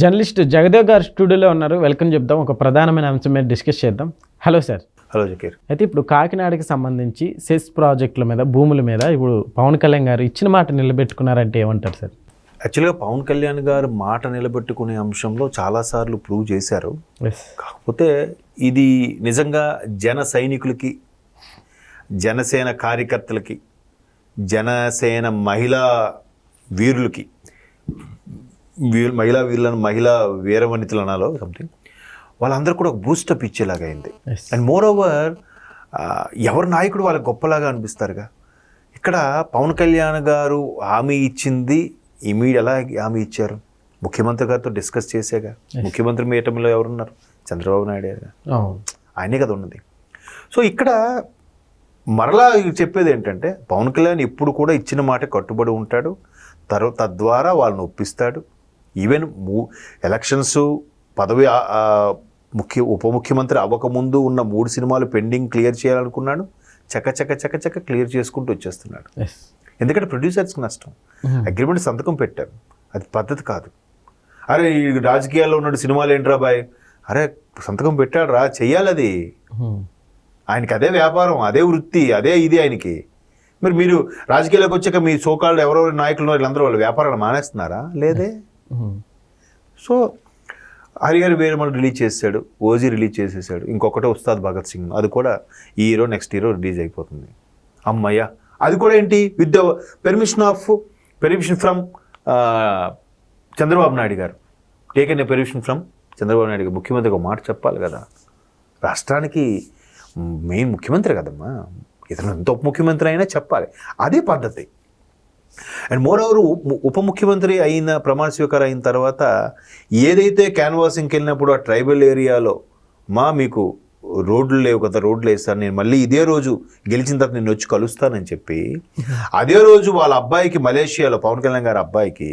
Journalist Jagdev గారు స్టూడియోలో ఉన్నారు. వెల్కమ్ చెప్దాం. ఒక ప్రధానమైన అంశం మీద డిస్కస్ చేద్దాం. Hello sir. హలో జకీర్. అయితే ఇప్పుడు కాకినాడకి సంబంధించి సెస్ ప్రాజెక్టుల మీద భూముల మీద ఇప్పుడు పవన్ కళ్యాణ్ గారు ఇచ్చిన మాట నిలబెట్టుకున్నారంటే ఏమంటారు సార్? యాక్చువల్గా పవన్ కళ్యాణ్ గారు మాట నిలబెట్టుకునే అంశంలో చాలాసార్లు ప్రూవ్ చేశారు. కాకపోతే ఇది నిజంగా జన సైనికులకి జనసేన కార్యకర్తలకి జనసేన మహిళా వీరులకి వీరు మహిళా వీరులను మహిళా వీరవనితులు అనాలో సంథింగ్ వాళ్ళందరూ కూడా ఒక బూస్టప్ ఇచ్చేలాగా అయింది. అండ్ మోర్ ఓవర్ ఎవరు నాయకుడు వాళ్ళకి గొప్పలాగా అనిపిస్తారుగా? ఇక్కడ పవన్ కళ్యాణ్ గారు హామీ ఇచ్చింది ఇమీడియట్ ఎలా హామీ ఇచ్చారు? ముఖ్యమంత్రి గారితో డిస్కస్ చేసేగా ముఖ్యమంత్రి మీటంలో ఎవరున్నారు? చంద్రబాబు నాయుడు గారు. ఆయనే కదా ఉన్నది. సో ఇక్కడ మరలా చెప్పేది ఏంటంటే పవన్ కళ్యాణ్ ఇప్పుడు కూడా ఇచ్చిన మాట కట్టుబడి ఉంటాడు. తర్వా తద్వారా వాళ్ళని ఒప్పిస్తాడు. ఈవెన్ మూ ఎలక్షన్స్ పదవి ముఖ్య ఉప ముఖ్యమంత్రి అవ్వకముందు ఉన్న మూడు సినిమాలు పెండింగ్ క్లియర్ చేయాలనుకున్నాడు. చక చక చక చక క్లియర్ చేసుకుంటూ వచ్చేస్తున్నాడు. ఎందుకంటే ప్రొడ్యూసర్స్కి నష్టం. అగ్రిమెంట్ సంతకం పెట్టారు. అది పద్ధతి కాదు. అరే ఈ రాజకీయాల్లో ఉన్నాడు సినిమాలు ఏంట్రా బాయ్? అరే సంతకం పెట్టాడు రా చెయ్యాలి అది. ఆయనకి అదే వ్యాపారం అదే వృత్తి అదే ఇది ఆయనకి. మరి మీరు రాజకీయాలకు వచ్చాక మీ సోకాళ్ళు ఎవరెవరు నాయకులు వీళ్ళందరూ వాళ్ళు వ్యాపారాలు మానేస్తున్నారా? లేదే? సో హరిహర్ వేరే రిలీజ్ చేశాడు ఓజీ రిలీజ్ చేసేసాడు ఇంకొకటి ఉస్తాద్ భగత్ సింగ్ అది కూడా ఈ హీరో నెక్స్ట్ హీరో రిలీజ్ అయిపోతుంది. అమ్మయ్య. అది కూడా ఏంటి? With the permission of permission from Chandrababu Naidu గారు. Taken a permission from Chandrababu Naidu గారు. ముఖ్యమంత్రి ఒక మాట చెప్పాలి కదా. రాష్ట్రానికి మెయిన్ ముఖ్యమంత్రి కదమ్మా. ఇతను ఎంత ఉప ముఖ్యమంత్రి అయినా చెప్పాలి. అదే పద్ధతి. అండ్ మోర్ ఓవర్ ఉప ముఖ్యమంత్రి అయిన ప్రమాణ స్వీకారం అయిన తర్వాత ఏదైతే క్యాన్వాసింగ్కి వెళ్ళినప్పుడు ఆ ట్రైబల్ ఏరియాలో మా మీకు రోడ్లు లేవు కదా రోడ్లు వేస్తాను నేను మళ్ళీ ఇదే రోజు గెలిచిన తర్వాత నేను వచ్చి కలుస్తానని చెప్పి అదే రోజు వాళ్ళ అబ్బాయికి మలేషియాలో పవన్ కళ్యాణ్ గారి అబ్బాయికి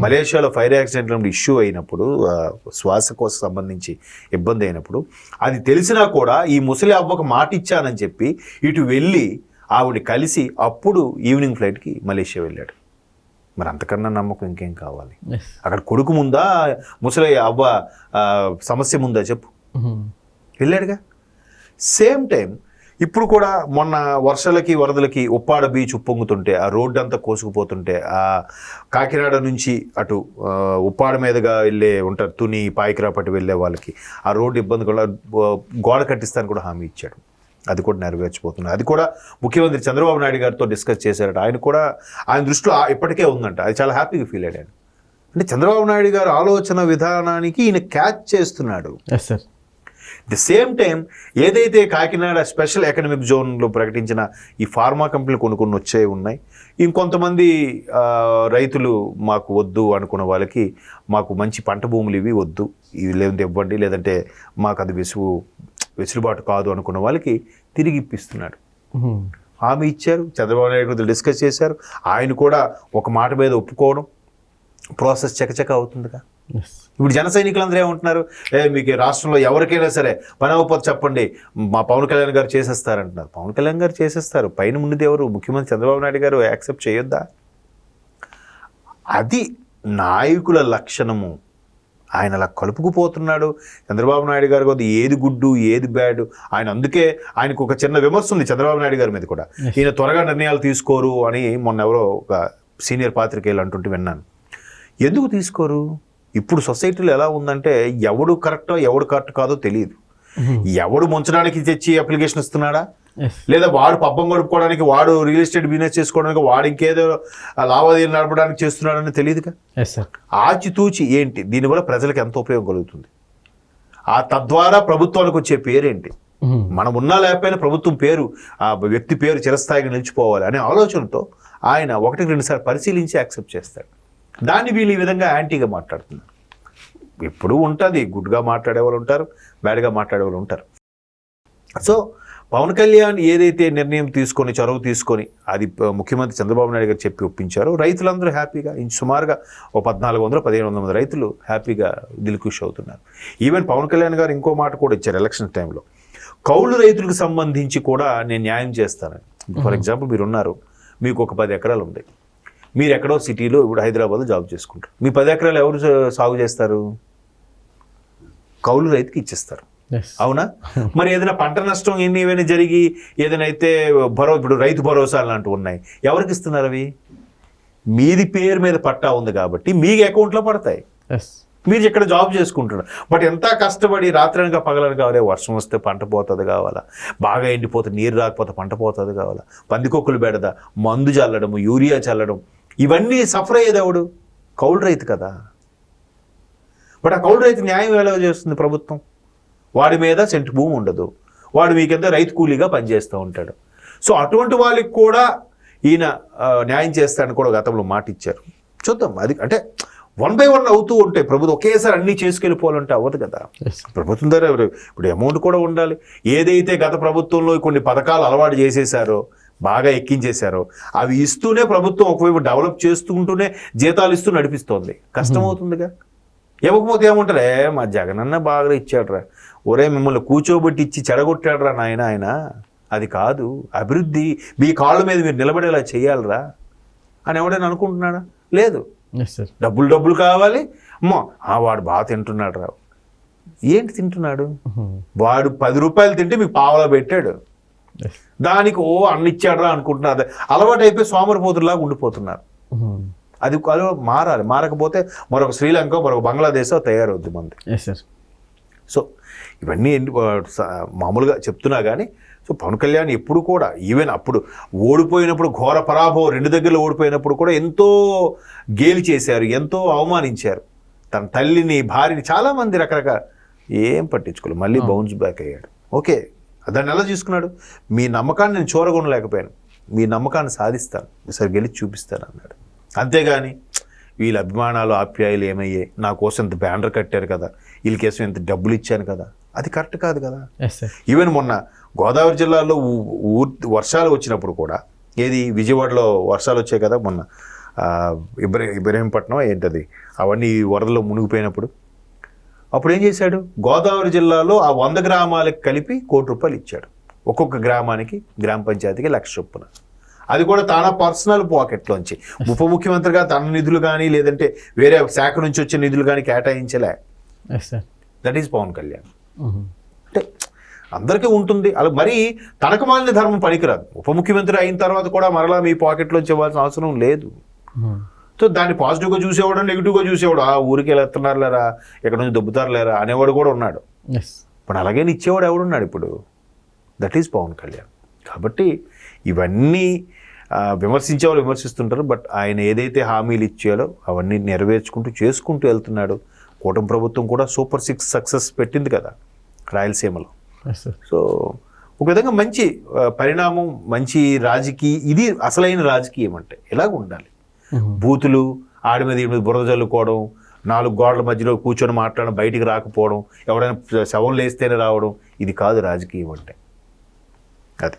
మలేషియాలో ఫైర్ యాక్సిడెంట్ ఇష్యూ అయినప్పుడు శ్వాసకోశ సంబంధించి ఇబ్బంది అయినప్పుడు అది తెలిసినా కూడా ఈ ముసలి అవ్వకు మాట ఇచ్చానని చెప్పి ఇటు వెళ్ళి ఆవిడ కలిసి అప్పుడు ఈవినింగ్ ఫ్లైట్కి మలేషియా వెళ్ళాడు. మరి అంతకన్నా నమ్మకం ఇంకేం కావాలి? అక్కడ కొడుకు ముందా? ముసలి అవ్వ సమస్య ముందా చెప్పు. వెళ్ళాడుగా. సేమ్ టైం ఇప్పుడు కూడా మొన్న వర్షాలకి వరదలకి ఉప్పాడ బీచ్ ఉప్పొంగుతుంటే ఆ రోడ్డు అంతా కోసుకుపోతుంటే ఆ కాకినాడ నుంచి అటు ఉప్పాడ మీదుగా వెళ్ళే ఉంటారు తుని పాయికిరాపట్టి వెళ్ళే వాళ్ళకి ఆ రోడ్డు ఇబ్బంది కూడా గోడ కట్టిస్తానికి కూడా హామీ ఇచ్చాడు. అది కూడా నెరవేర్చిపోతున్నారు అది కూడా ముఖ్యమంత్రి చంద్రబాబు నాయుడు గారితో డిస్కస్ చేశారట. ఆయన కూడా ఆయన దృష్టిలో ఇప్పటికే ఉందంట. అది చాలా హ్యాపీగా ఫీల్ అయ్యాడు అంటే చంద్రబాబు నాయుడు గారు ఆలోచన విధానానికి ఈయన క్యాచ్ చేస్తున్నాడు. సార్ ది సేమ్ టైం ఏదైతే కాకినాడ స్పెషల్ ఎకనామిక్ జోన్లో ప్రకటించిన ఈ ఫార్మా కంపెనీలు కొన్ని కొన్ని వచ్చాయి ఉన్నాయి ఇంకొంతమంది రైతులు మాకు వద్దు అనుకున్న వాళ్ళకి మాకు మంచి పంట భూములు ఇవి వద్దు. ఇవి లేదంటే ఇవ్వండి లేదంటే మాకు అది వెసువు వెసులుబాటు కాదు అనుకున్న వాళ్ళకి తిరిగి ఇప్పిస్తున్నాడు హామీ ఇచ్చారు చంద్రబాబు నాయుడు డిస్కస్ చేశారు. ఆయన కూడా ఒక మాట మీద ఒప్పుకోవడం ప్రాసెస్ చకచక అవుతుందిగా. ఇప్పుడు జన సైనికులందరూ ఏమంటున్నారు? ఏ మీకు రాష్ట్రంలో ఎవరికైనా సరే పని అవ్వకపోతే చెప్పండి మా పవన్ కళ్యాణ్ గారు చేసేస్తారంటున్నారు. పవన్ కళ్యాణ్ గారు చేసేస్తారు. పైన ముందు ఎవరు? ముఖ్యమంత్రి చంద్రబాబు నాయుడు గారు యాక్సెప్ట్ చేయొద్దా? అది నాయకుల లక్షణము. ఆయన అలా కలుపుకుపోతున్నాడు. చంద్రబాబు నాయుడు గారు కొద్ది ఏది గుడ్డు ఏది బ్యాడ్ ఆయన అందుకే ఆయనకు ఒక చిన్న విమర్శ ఉంది చంద్రబాబు నాయుడు గారి మీద కూడా. ఈయన త్వరగా నిర్ణయాలు తీసుకోరు అని మొన్న ఎవరో ఒక సీనియర్ పాత్రికేయులు అంటుంటే విన్నాను. ఎందుకు తీసుకోరు? ఇప్పుడు సొసైటీలో ఎలా ఉందంటే ఎవడు కరెక్టో ఎవడు కరెక్ట్ కాదో తెలియదు. ఎవడు ముంచడానికి తెచ్చి అప్లికేషన్ ఇస్తున్నాడా? లేదా వాడు పబ్బం గడుపుకోవడానికి వాడు రియల్ ఎస్టేట్ బిజినెస్ చేసుకోవడానికి వాడు ఇంకేదో లావాదేవీలు నడపడానికి చేస్తున్నాడని తెలియదుగా? ఆచితూచి ఏంటి? దీనివల్ల ప్రజలకు ఎంత ఉపయోగం కలుగుతుంది? ఆ తద్వారా ప్రభుత్వానికి వచ్చే పేరేంటి? మనం ఉన్నా లేకపోయినా ప్రభుత్వం పేరు ఆ వ్యక్తి పేరు చిరస్థాయిగా నిలిచిపోవాలి అనే ఆలోచనతో ఆయన ఒకటికి రెండుసార్లు పరిశీలించి యాక్సెప్ట్ చేస్తాడు. దాన్ని వీళ్ళు ఈ విధంగా యాంటీగా మాట్లాడుతున్నారు. ఎప్పుడూ ఉంటుంది గుడ్గా మాట్లాడే వాళ్ళు ఉంటారు బ్యాడ్గా మాట్లాడే వాళ్ళు ఉంటారు. సో పవన్ కళ్యాణ్ ఏదైతే నిర్ణయం తీసుకొని చొరవ తీసుకొని అది ముఖ్యమంత్రి చంద్రబాబు నాయుడు గారు చెప్పి ఒప్పించారో రైతులందరూ హ్యాపీగా సుమారుగా ఓ పద్నాలుగు వందలు పదిహేను వందల మంది రైతులు హ్యాపీగా దిల్కుష్ అవుతున్నారు. ఈవెన్ పవన్ కళ్యాణ్ గారు ఇంకో మాట కూడా ఇచ్చారు ఎలక్షన్ టైంలో. కౌలు రైతులకు సంబంధించి కూడా నేను న్యాయం చేస్తానని. ఫర్ ఎగ్జాంపుల్ మీరు ఉన్నారు మీకు ఒక పది ఎకరాలు ఉంది. మీరు ఎక్కడో సిటీలో ఇప్పుడు హైదరాబాద్లో జాబ్ చేసుకుంటారు. మీ పది ఎకరాలు ఎవరు సాగు చేస్తారు? కౌలు రైతుకి ఇచ్చేస్తారు. అవునా? మరి ఏదైనా పంట నష్టం ఎన్ని ఏమైనా జరిగి ఏదైనా అయితే భరో ఇప్పుడు రైతు భరోసా లాంటివి ఉన్నాయి ఎవరికి ఇస్తున్నారు అవి? మీది పేరు మీద పట్టా ఉంది కాబట్టి మీకు అకౌంట్లో పడతాయి. మీరు ఇక్కడ జాబ్ చేసుకుంటున్నారు. బట్ ఎంత కష్టపడి రాత్రనక పగలని కావాలి వర్షం వస్తే పంట పోతుంది కావాలా? బాగా ఎండిపోతే నీరు రాకపోతే పంట పోతుంది కావాలా? పందికొక్కులు బెడద మందు చల్లడం యూరియా చల్లడం ఇవన్నీ సఫర్ అయ్యేది ఎవడు? కౌలు రైతు కదా. బట్ ఆ కౌలు రైతు న్యాయం ఎలా చేస్తుంది ప్రభుత్వం? వాడి మీద సెంటు భూమి ఉండదు. వాడు మీకెంత రైతు కూలీగా పనిచేస్తూ ఉంటాడు. సో అటువంటి వాళ్ళకి కూడా ఈయన న్యాయం చేస్తాడని కూడా గతంలో మాట ఇచ్చారు చూద్దాం అది అంటే వన్ బై వన్ అవుతూ ఉంటాయి ప్రభుత్వం ఒకేసారి అన్నీ చేసుకెళ్ళిపోవాలంటే అవ్వదు కదా. ప్రభుత్వం దగ్గర ఇప్పుడు అమౌంట్ కూడా ఉండాలి. ఏదైతే గత ప్రభుత్వంలో కొన్ని పథకాలు అలవాటు చేసేసారో బాగా ఎక్కించేశారో అవి ఇస్తూనే ప్రభుత్వం ఒకవైపు డెవలప్ చేస్తుంటూనే జీతాలు ఇస్తూ నడిపిస్తోంది. కష్టం అవుతుందిగా. ఇవ్వకపోతే ఏమంటారే మా జగనన్న బాగా ఇచ్చాడురా. ఒరే మిమ్మల్ని కూర్చోబెట్టి ఇచ్చి చెడగొట్టాడురా నాయన ఆయన. అది కాదు అభివృద్ధి మీ కాళ్ళ మీద మీరు నిలబడేలా చేయాలిరా అని ఎవడైనా అనుకుంటున్నాడా? లేదు. డబ్బులు డబ్బులు కావాలి. అమ్మో ఆ వాడు బాగా తింటున్నాడు రా ఏంటి తింటున్నాడు? వాడు పది రూపాయలు తింటే మీకు పావలా పెట్టాడు. దానికి ఓ అన్న ఇచ్చాడురా అనుకుంటున్నారు. అలవాటు అయిపోయి సోమరిపోతులాగా ఉండిపోతున్నారు అది అది మారాలి. మారకపోతే మరొక శ్రీలంక మరొక బంగ్లాదేశ్ తయారవుద్ది సార్ సో ఇవన్నీ మామూలుగా చెప్తున్నా కానీ సో పవన్ కళ్యాణ్ ఎప్పుడు కూడా ఈవెన్ అప్పుడు ఓడిపోయినప్పుడు ఘోర పరాభవం రెండు దగ్గరలో ఓడిపోయినప్పుడు కూడా ఎంతో గేలి చేశారు ఎంతో అవమానించారు. తన తల్లిని భార్యని చాలామంది రకరకాల ఏం పట్టించుకోలేదు. మళ్ళీ బౌన్స్ బ్యాక్ అయ్యాడు. ఓకే దాన్ని ఎలా చూసుకున్నాడు? మీ నమ్మకాన్ని నేను చూరగొనలేకపోయాను. మీ నమ్మకాన్ని సాధిస్తాను. ఈసారి గెలిచి చూపిస్తాను అన్నాడు. అంతేగాని వీళ్ళ అభిమానాలు ఆప్యాయులు ఏమయ్యాయి? నా కోసం ఇంత బ్యానర్ కట్టారు కదా. వీళ్ళ కోసం ఇంత డబ్బులు ఇచ్చాను కదా. అది కరెక్ట్ కాదు కదా. ఈవెన్ మొన్న గోదావరి జిల్లాలో ఊ- ఊర్ వర్షాలు వచ్చినప్పుడు కూడా ఏది విజయవాడలో వర్షాలు వచ్చాయి కదా మొన్న ఇబ్రహీం ఇబ్రహీంపట్నం ఏంటది? అవన్నీ వరదలో మునిగిపోయినప్పుడు. అప్పుడు ఏం చేశాడు? గోదావరి జిల్లాలో ఆ వంద గ్రామాలకు కలిపి కోటి రూపాయలు ఇచ్చాడు. ఒక్కొక్క గ్రామానికి గ్రామ పంచాయతీకి లక్ష చొప్పున. అది కూడా తన పర్సనల్ పాకెట్లోంచి. ఉప ముఖ్యమంత్రిగా తన నిధులు కానీ లేదంటే వేరే శాఖ నుంచి వచ్చే నిధులు కానీ కేటాయించలే. That is Pawan Kalyan. అంటే అందరికీ ఉంటుంది. అలా మరీ తనకు మాలిన ధర్మం పనికిరాదు. ఉప ముఖ్యమంత్రి అయిన తర్వాత కూడా మరలా మీ పాకెట్లోంచి ఇవ్వాల్సిన అవసరం లేదు. సో దాన్ని పాజిటివ్గా చూసేవాడు నెగిటివ్గా చూసేవాడు? ఆ ఊరికి ఎలా ఎత్తున్నారు లేరా ఎక్కడి నుంచి దొబ్బుతారు లేరా అనేవాడు కూడా ఉన్నాడు. ఇప్పుడు అలాగే ఇచ్చేవాడు ఎవడున్నాడు ఇప్పుడు? That is Pawan Kalyan. కాబట్టి ఇవన్నీ విమర్శించే వాళ్ళు విమర్శిస్తుంటారు. బట్ ఆయన ఏదైతే హామీలు ఇచ్చాడో అవన్నీ నెరవేర్చుకుంటూ చేసుకుంటూ వెళ్తున్నాడు. కూటమి ప్రభుత్వం కూడా సూపర్ సిక్స్ సక్సెస్ పెట్టింది కదా రాయలసీమలో. సో ఒక విధంగా మంచి పరిణామం మంచి రాజకీయ ఇది అసలైన రాజకీయం అంటే ఇలాగ ఉండాలి? బూతులు ఆడి మీద ఈడి మీద బురద చల్లుకోవడం నాలుగు గోడల మధ్యలో కూర్చొని మాట్లాడడం బయటికి రాకపోవడం ఎవరైనా శవం లేస్తేనే రావడం ఇది కాదు రాజకీయం అంటే. అది.